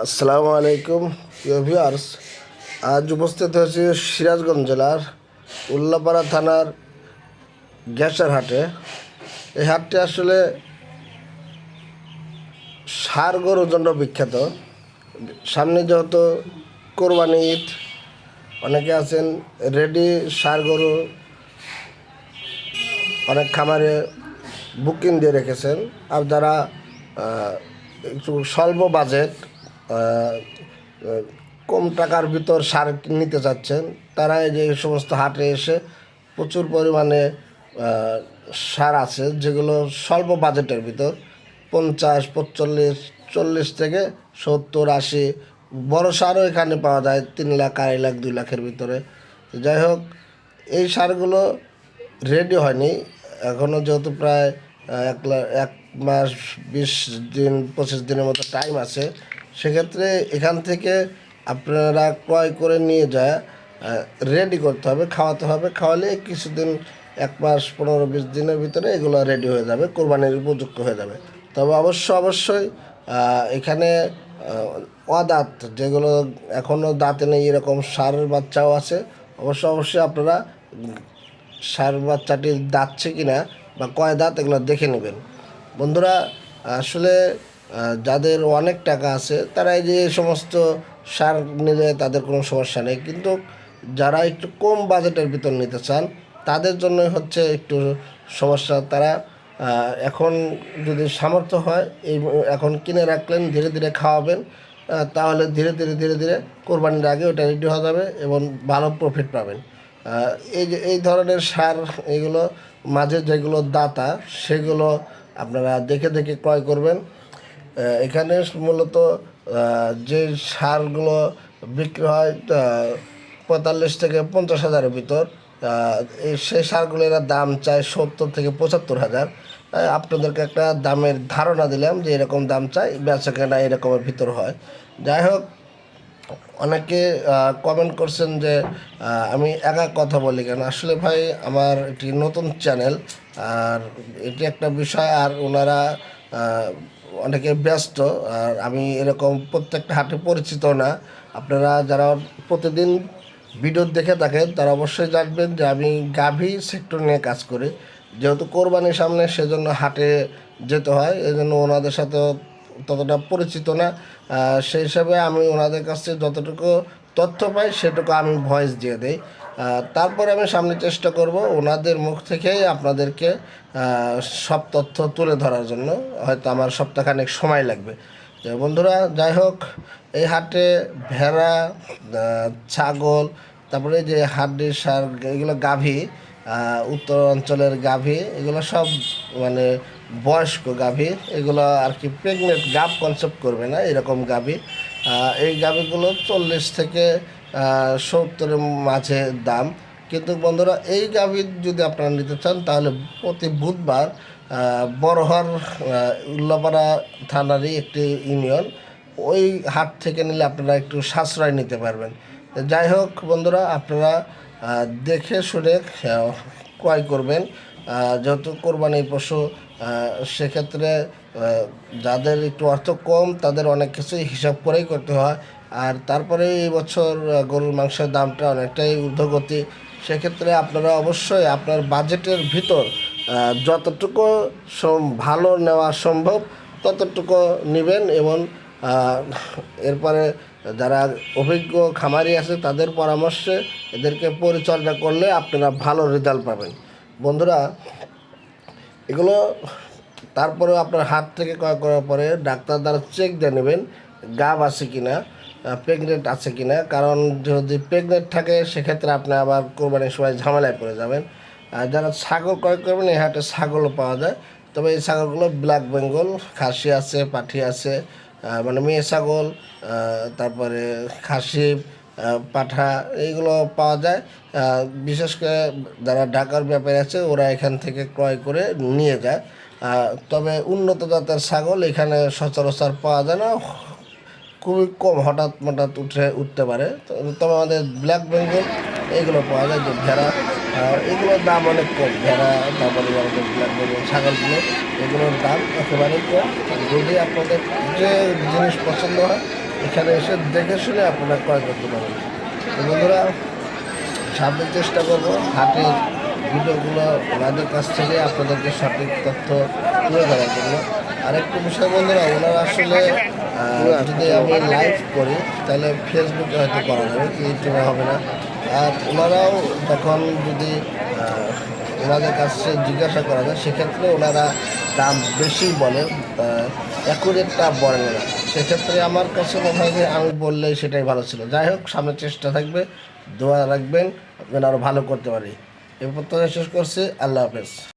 আসসালামু আলাইকুম ভিউয়ার্স আজ উপস্থিত হয়েছি সিরাজগঞ্জ জেলার উল্লাপাড়া থানার গ্যাসের হাটে। এই হাটটি আসলে সার গরুর জন্য বিখ্যাত। সামনে যেহেতু কোরবানি ঈদ, অনেকে আছেন রেডি সার গরু, অনেক খামারে বুকিং দিয়ে রেখেছেন। আর যারা একটু স্বল্প বাজেট কম টাকার ভিতর সার নিতে চাচ্ছেন। তারা যে সমস্ত হাটে এসে প্রচুর পরিমাণে সার আছে, যেগুলো স্বল্প বাজেটের ভিতর। পঞ্চাশ, পঁচল্লিশ, চল্লিশ থেকে সত্তর, আশি, বড় সারও এখানে পাওয়া যায়, তিন লাখ, আড়াই লাখ, দুই লাখের ভিতরে। যাই হোক, এই সারগুলো রেডি হয়নি। এখনও যেহেতু প্রায় এক এক মাস, বিশ দিন, পঁচিশ দিনের মতো টাইম আছে। সেক্ষেত্রে এখান থেকে আপনারা ক্রয় করে নিয়ে যায় রেডি করতে হবে, খাওয়াতে হবে, খাওয়ালে কিছুদিন, এক মাস, পনেরো, বিশ দিনের ভিতরে এগুলো রেডি হয়ে যাবে, কোরবানির উপযুক্ত হয়ে যাবে। তবে অবশ্য, অবশ্যই এখানে অদাঁত, যেগুলো এখনও দাঁতে নেই, এরকম সারের বাচ্চাও আছে। অবশ্য, অবশ্যই আপনারা সার বাচ্চাটি দাঁতছে কিনা বা কয় দাঁত, এগুলো দেখে নেবেন। বন্ধুরা, আসলে যাদের অনেক টাকা আছে তারা এই যে সমস্ত সার নিলে তাদের কোনো সমস্যা নেই। কিন্তু যারা একটু কম বাজেটের ভিতর নিতে চান, তাদের জন্যই হচ্ছে একটু সমস্যা। তারা এখন যদি সামর্থ্য হয়, এই এখন কিনে রাখলেন, ধীরে ধীরে খাওয়াবেন তাহলে ধীরে ধীরে ধীরে ধীরে কোরবানির আগে ওটা রেডি হয়ে যাবে এবং ভালো প্রফিট পাবেন। এই যে, এই ধরনের সার, এগুলো মাঝে যেগুলো দাতা, সেগুলো আপনারা দেখে দেখে ক্রয় করবেন। এখানে মূলত যে সারগুলো বিক্রি হয় পঁয়তাল্লিশ থেকে পঞ্চাশ হাজারের ভিতর সেই সারগুলোর দাম চায় সত্তর থেকে পঁচাত্তর হাজার। আপনাদেরকে একটা দামের ধারণা দিলাম যে এরকম দাম চাই, বেচা কেনা এরকমের ভিতর হয়। যাই হোক, অনেকে কমেন্ট করছেন যে আমি একা কথা বলি কেন? আসলে ভাই, আমার একটি নতুন চ্যানেল আর এটি একটা বিষয়, আর ওনারা অনেকে ব্যস্ত, আর আমি এরকম প্রত্যেকটা হাটে পরিচিত না। আপনারা যারা প্রতিদিন ভিডিও দেখে থাকেন, তারা অবশ্যই জানবেন যে আমি গাভী সেক্টর নিয়ে কাজ করি। যেহেতু কোরবানির সামনে সেজন্য হাটে যেতে হয় এই জন্য ওনাদের সাথে ততটা পরিচিত না। সেই হিসাবে আমি ওনাদের কাছে যতটুকু তথ্য পাই, সেটুকু আমি ভয়েস দিয়ে দিই। তারপরে আমি সামনে চেষ্টা করব ওনাদের মুখ থেকেই আপনাদেরকে সব তথ্য তুলে ধরার জন্য। হয়তো আমার সপ্তাহখানেক সময় লাগবে। বন্ধুরা, যাই হোক, এই হাটে ভেড়া ছাগল, তারপরে যে হাড্ডি, সার, এগুলো গাভী উত্তর অঞ্চলের গাভী, এগুলো সব মানে বয়স্ক গাভী, এগুলো আর কি প্রেগনেন্ট গাভ কনসেপ্ট করবে না, এরকম গাভী। এই গাভীগুলো চল্লিশ থেকে সত্তরের মাঝে দাম। কিন্তু বন্ধুরা, এই গাভী যদি আপনারা নিতে চান, তাহলে প্রতি বুধবার বড়হর উল্লাপাড়া থানারই একটি ইউনিয়ন, ওই হাট থেকে নিলে আপনারা একটু সাশ্রয় নিতে পারবেন। যাই হোক বন্ধুরা, আপনারা দেখে শুনে ক্রয় করবেন। যেহেতু কোরবানির পশু সেক্ষেত্রে যাদের একটু অর্থ কম, তাদের অনেক কিছুই হিসাব করেই করতে হয়। আর তারপরে এই বছর গরুর মাংসের দামটা অনেকটাই ঊর্ধ্বগতি। সেক্ষেত্রে আপনারা অবশ্যই আপনার বাজেটের ভিতর যতটুকু ভালো নেওয়া সম্ভব ততটুকু নেবেন এবং এরপরে যারা অভিজ্ঞ খামারি আছে তাদের পরামর্শে এদেরকে পরিচর্যা করলে আপনারা ভালো রেজাল্ট পাবেন। বন্ধুরা, এগুলো তারপরেও আপনার হাত থেকে ক্রয় করার পরে ডাক্তার দ্বারা চেক দিয়ে নেবেন গাব আছে কিনা। প্রেগনেন্ট আছে কিনা? কারণ যদি প্রেগনেন্ট থাকে, সেক্ষেত্রে আপনি আবার কোরবানির সময় ঝামেলায় পড়ে যাবেন। আর যারা ছাগল ক্রয় করবেন, এই হাটে ছাগলও পাওয়া যায়। তবে এই ছাগলগুলো ব্ল্যাক বেঙ্গল খাসি আছে, পাঠি আছে মানে মেয়ে ছাগল তারপরে খাসি পাঠা, এইগুলো পাওয়া যায়। বিশেষ করে যারা ঢাকার ব্যাপারে আছে, ওরা এখান থেকে ক্রয় করে নিয়ে যায়। তবে উন্নত জাতের ছাগল এখানে সচরাচর পাওয়া যায় না। খুবই কম হঠাৎ হঠাৎ উঠে, উঠতে পারে। তবে আমাদের ব্ল্যাক বেঙ্গল এইগুলো পাওয়া যায় যে ভেড়া এগুলোর দাম অনেক কম। ভেড়া, তারপরে আমাদের ব্ল্যাক বেঙ্গল ছাগলগুলো, এগুলোর দাম একেবারে কম। যদি আপনাদের যে জিনিস পছন্দ হয়, এখানে এসে দেখে শুনে আপনারা ক্রয় করতে পারেন। বন্ধুরা, সামনে চেষ্টা করব হাটের ভিডিওগুলো ওনাদের কাছ থেকে আপনাদেরকে সঠিক তথ্য তুলে ধরার জন্য। আরেকটু বিষয় বন্ধুরা, ওনারা আসলে যদি আমি লাইভ করি তাহলে ফেসবুকে হয়তো করা যাবে ইউটিউবে হবে না। আর ওনারাও তখন যদি ওনাদের কাছে জিজ্ঞাসা করা যায় সেক্ষেত্রে ওনারা দাম বেশি বলে অ্যাকুরেটটা বলে না। সেক্ষেত্রে আমার কাছে মনে হয় যে আমি বললে সেটাই ভালো ছিল। যাই হোক সামনে চেষ্টা থাকবে দোয়া রাখবেন যেন আরও ভালো করতে পারি। এ পর্যন্ত শেষ করছি আল্লাহ হাফেজ।